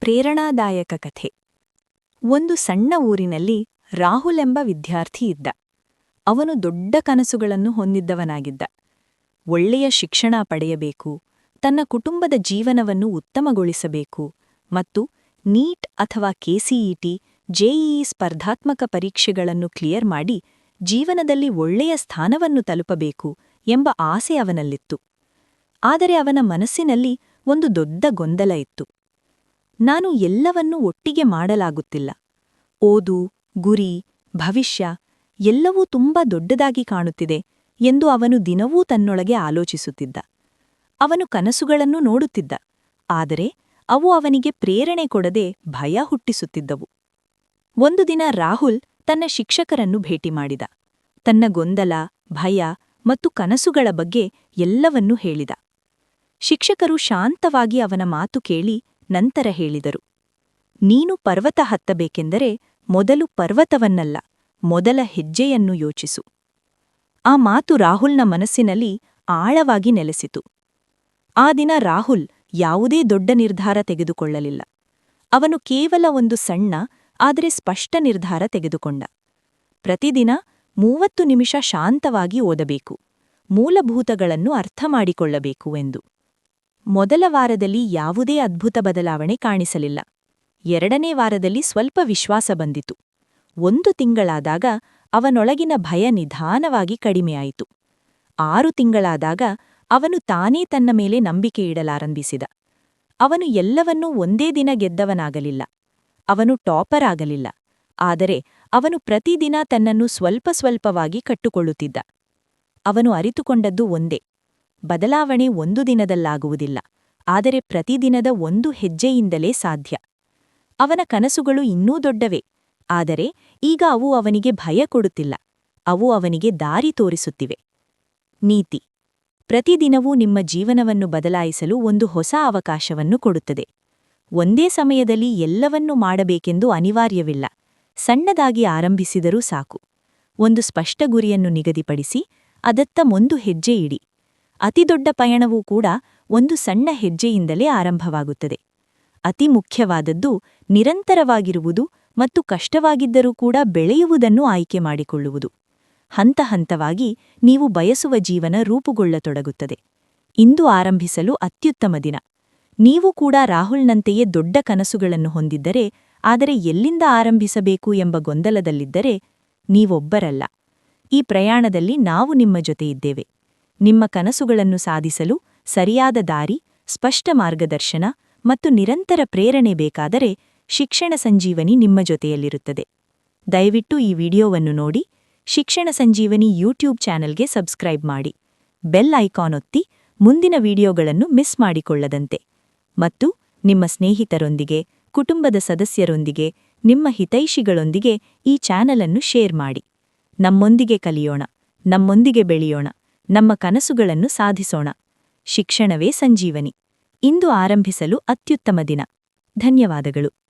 ಪ್ರೇರಣಾದಾಯಕ ಕಥೆ. ಒಂದು ಸಣ್ಣ ಊರಿನಲ್ಲಿ ರಾಹುಲ್ ಎಂಬ ವಿದ್ಯಾರ್ಥಿ ಇದ್ದ. ಅವನು ದೊಡ್ಡ ಕನಸುಗಳನ್ನು ಹೊಂದಿದ್ದವನಾಗಿದ್ದ. ಒಳ್ಳೆಯ ಶಿಕ್ಷಣ ಪಡೆಯಬೇಕು, ತನ್ನ ಕುಟುಂಬದ ಜೀವನವನ್ನು ಉತ್ತಮಗೊಳಿಸಬೇಕು ಮತ್ತು ನೀಟ್ ಅಥವಾ ಕೆಸಿಇಟಿ, ಜೆಇಇ ಸ್ಪರ್ಧಾತ್ಮಕ ಪರೀಕ್ಷೆಗಳನ್ನು ಕ್ಲಿಯರ್ ಮಾಡಿ ಜೀವನದಲ್ಲಿ ಒಳ್ಳೆಯ ಸ್ಥಾನವನ್ನು ತಲುಪಬೇಕು ಎಂಬ ಆಸೆ ಅವನಲ್ಲಿತ್ತು. ಆದರೆ ಅವನ ಮನಸ್ಸಿನಲ್ಲಿ ಒಂದು ದೊಡ್ಡ ಗೊಂದಲ ಇತ್ತು. ನಾನು ಎಲ್ಲವನ್ನೂ ಒಟ್ಟಿಗೆ ಮಾಡಲಾಗುತ್ತಿಲ್ಲ. ಓದು, ಗುರಿ, ಭವಿಷ್ಯ ಎಲ್ಲವೂ ತುಂಬಾ ದೊಡ್ಡದಾಗಿ ಕಾಣುತ್ತಿದೆ ಎಂದು ಅವನು ದಿನವೂ ತನ್ನೊಳಗೆ ಆಲೋಚಿಸುತ್ತಿದ್ದ. ಅವನು ಕನಸುಗಳನ್ನು ನೋಡುತ್ತಿದ್ದ, ಆದರೆ ಅವು ಅವನಿಗೆ ಪ್ರೇರಣೆ ಕೊಡದೆ ಭಯ ಹುಟ್ಟಿಸುತ್ತಿದ್ದವು. ಒಂದು ದಿನ ರಾಹುಲ್ ತನ್ನ ಶಿಕ್ಷಕರನ್ನು ಭೇಟಿ ಮಾಡಿದ. ತನ್ನ ಗೊಂದಲ, ಭಯ ಮತ್ತು ಕನಸುಗಳ ಬಗ್ಗೆ ಎಲ್ಲವನ್ನೂ ಹೇಳಿದ. ಶಿಕ್ಷಕರು ಶಾಂತವಾಗಿ ಅವನ ಮಾತು ಕೇಳಿ ನಂತರ ಹೇಳಿದರು, ನೀನು ಪರ್ವತ ಹತ್ತಬೇಕೆಂದರೆ ಮೊದಲು ಪರ್ವತವನ್ನಲ್ಲ, ಮೊದಲ ಹೆಜ್ಜೆಯನ್ನು ಯೋಚಿಸು. ಆ ಮಾತು ರಾಹುಲ್ನ ಮನಸ್ಸಿನಲ್ಲಿ ಆಳವಾಗಿ ನೆಲೆಸಿತು. ಆ ದಿನ ರಾಹುಲ್ ಯಾವುದೇ ದೊಡ್ಡ ನಿರ್ಧಾರ ತೆಗೆದುಕೊಳ್ಳಲಿಲ್ಲ. ಅವನು ಕೇವಲ ಒಂದು ಸಣ್ಣ, ಆದರೆ ಸ್ಪಷ್ಟ ನಿರ್ಧಾರ ತೆಗೆದುಕೊಂಡ. ಪ್ರತಿದಿನ ಮೂವತ್ತು ನಿಮಿಷ ಶಾಂತವಾಗಿ ಓದಬೇಕು, ಮೂಲಭೂತಗಳನ್ನು ಅರ್ಥಮಾಡಿಕೊಳ್ಳಬೇಕು ಎಂದು. ಮೊದಲ ವಾರದಲ್ಲಿ ಯಾವುದೇ ಅದ್ಭುತ ಬದಲಾವಣೆ ಕಾಣಿಸಲಿಲ್ಲ. ಎರಡನೇ ವಾರದಲ್ಲಿ ಸ್ವಲ್ಪ ವಿಶ್ವಾಸ ಬಂದಿತು. ಒಂದು ತಿಂಗಳಾದಾಗ ಅವನೊಳಗಿನ ಭಯ ನಿಧಾನವಾಗಿ ಕಡಿಮೆಯಾಯಿತು. ಆರು ತಿಂಗಳಾದಾಗ ಅವನು ತಾನೇ ತನ್ನ ಮೇಲೆ ನಂಬಿಕೆ ಇಡಲಾರಂಭಿಸಿದ. ಅವನು ಎಲ್ಲವನ್ನೂ ಒಂದೇ ದಿನ ಗೆದ್ದವನಾಗಲಿಲ್ಲ. ಅವನು ಟಾಪರ್ ಆಗಲಿಲ್ಲ. ಆದರೆ ಅವನು ಪ್ರತಿದಿನ ತನ್ನನ್ನು ಸ್ವಲ್ಪ ಸ್ವಲ್ಪವಾಗಿ ಕಟ್ಟುಕೊಳ್ಳುತ್ತಿದ್ದ. ಅವನು ಅರಿತುಕೊಂಡದ್ದು ಒಂದೇ. ಬದಲಾವಣೆ ಒಂದು ದಿನದಲ್ಲಾಗುವುದಿಲ್ಲ, ಆದರೆ ಪ್ರತಿದಿನದ ಒಂದು ಹೆಜ್ಜೆಯಿಂದಲೇ ಸಾಧ್ಯ. ಅವನ ಕನಸುಗಳು ಇನ್ನೂ ದೊಡ್ಡವೇ, ಆದರೆ ಈಗ ಅವು ಅವನಿಗೆ ಭಯ ಕೊಡುತ್ತಿಲ್ಲ, ಅವು ಅವನಿಗೆ ದಾರಿ ತೋರಿಸುತ್ತಿವೆ. ನೀತಿ. ಪ್ರತಿದಿನವೂ ನಿಮ್ಮ ಜೀವನವನ್ನು ಬದಲಾಯಿಸಲು ಒಂದು ಹೊಸ ಅವಕಾಶವನ್ನು ಕೊಡುತ್ತದೆ. ಒಂದೇ ಸಮಯದಲ್ಲಿ ಎಲ್ಲವನ್ನೂ ಮಾಡಬೇಕೆಂದು ಅನಿವಾರ್ಯವಿಲ್ಲ, ಸಣ್ಣದಾಗಿ ಆರಂಭಿಸಿದರೂ ಸಾಕು. ಒಂದು ಸ್ಪಷ್ಟ ಗುರಿಯನ್ನು ನಿಗದಿಪಡಿಸಿ, ಅದತ್ತ ಒಂದು ಹೆಜ್ಜೆ ಇಡಿ. ಅತಿದೊಡ್ಡ ಪಯಣವೂ ಕೂಡ ಒಂದು ಸಣ್ಣ ಹೆಜ್ಜೆಯಿಂದಲೇ ಆರಂಭವಾಗುತ್ತದೆ. ಅತಿ ಮುಖ್ಯವಾದದ್ದು ನಿರಂತರವಾಗಿರುವುದು ಮತ್ತು ಕಷ್ಟವಾಗಿದ್ದರೂ ಕೂಡ ಬೆಳೆಯುವುದನ್ನು ಆಯ್ಕೆ ಮಾಡಿಕೊಳ್ಳುವುದು. ಹಂತ ಹಂತವಾಗಿ ನೀವು ಬಯಸುವ ಜೀವನ ರೂಪುಗೊಳ್ಳತೊಡಗುತ್ತದೆ. ಇಂದು ಆರಂಭಿಸಲು ಅತ್ಯುತ್ತಮ ದಿನ. ನೀವು ಕೂಡ ರಾಹುಲ್ನಂತೆಯೇ ದೊಡ್ಡ ಕನಸುಗಳನ್ನು ಹೊಂದಿದ್ದರೆ, ಆದರೆ ಎಲ್ಲಿಂದ ಆರಂಭಿಸಬೇಕು ಎಂಬ ಗೊಂದಲದಲ್ಲಿದ್ದರೆ ನೀವೊಬ್ಬರಲ್ಲ. ಈ ಪ್ರಯಾಣದಲ್ಲಿ ನಾವು ನಿಮ್ಮ ಜೊತೆ ಇದ್ದೇವೆ. ನಿಮ್ಮ ಕನಸುಗಳನ್ನು ಸಾಧಿಸಲು ಸರಿಯಾದ ದಾರಿ, ಸ್ಪಷ್ಟ ಮಾರ್ಗದರ್ಶನ ಮತ್ತು ನಿರಂತರ ಪ್ರೇರಣೆ ಬೇಕಾದರೆ ಶಿಕ್ಷಣ ಸಂಜೀವನಿ ನಿಮ್ಮ ಜೊತೆಯಲ್ಲಿರುತ್ತದೆ. ದಯವಿಟ್ಟು ಈ ವಿಡಿಯೋವನ್ನು ನೋಡಿ, ಶಿಕ್ಷಣ ಸಂಜೀವನಿ ಯೂಟ್ಯೂಬ್ ಚಾನೆಲ್ಗೆ ಸಬ್ಸ್ಕ್ರೈಬ್ ಮಾಡಿ, ಬೆಲ್ ಐಕಾನ್ ಒತ್ತಿ ಮುಂದಿನ ವಿಡಿಯೋಗಳನ್ನು ಮಿಸ್ ಮಾಡಿಕೊಳ್ಳದಂತೆ. ಮತ್ತು ನಿಮ್ಮ ಸ್ನೇಹಿತರೊಂದಿಗೆ, ಕುಟುಂಬದ ಸದಸ್ಯರೊಂದಿಗೆ, ನಿಮ್ಮ ಹಿತೈಷಿಗಳೊಂದಿಗೆ ಈ ಚಾನಲನ್ನು ಶೇರ್ ಮಾಡಿ. ನಮ್ಮೊಂದಿಗೆ ಕಲಿಯೋಣ, ನಮ್ಮೊಂದಿಗೆ ಬೆಳೆಯೋಣ. ನಮ್ಮ ಕನಸುಗಳನ್ನು ಸಾಧಿಸೋಣ. ಶಿಕ್ಷಣವೇ ಸಂಜೀವನಿ. ಇಂದು ಆರಂಭಿಸಲು ಅತ್ಯುತ್ತಮ ದಿನ. ಧನ್ಯವಾದಗಳು.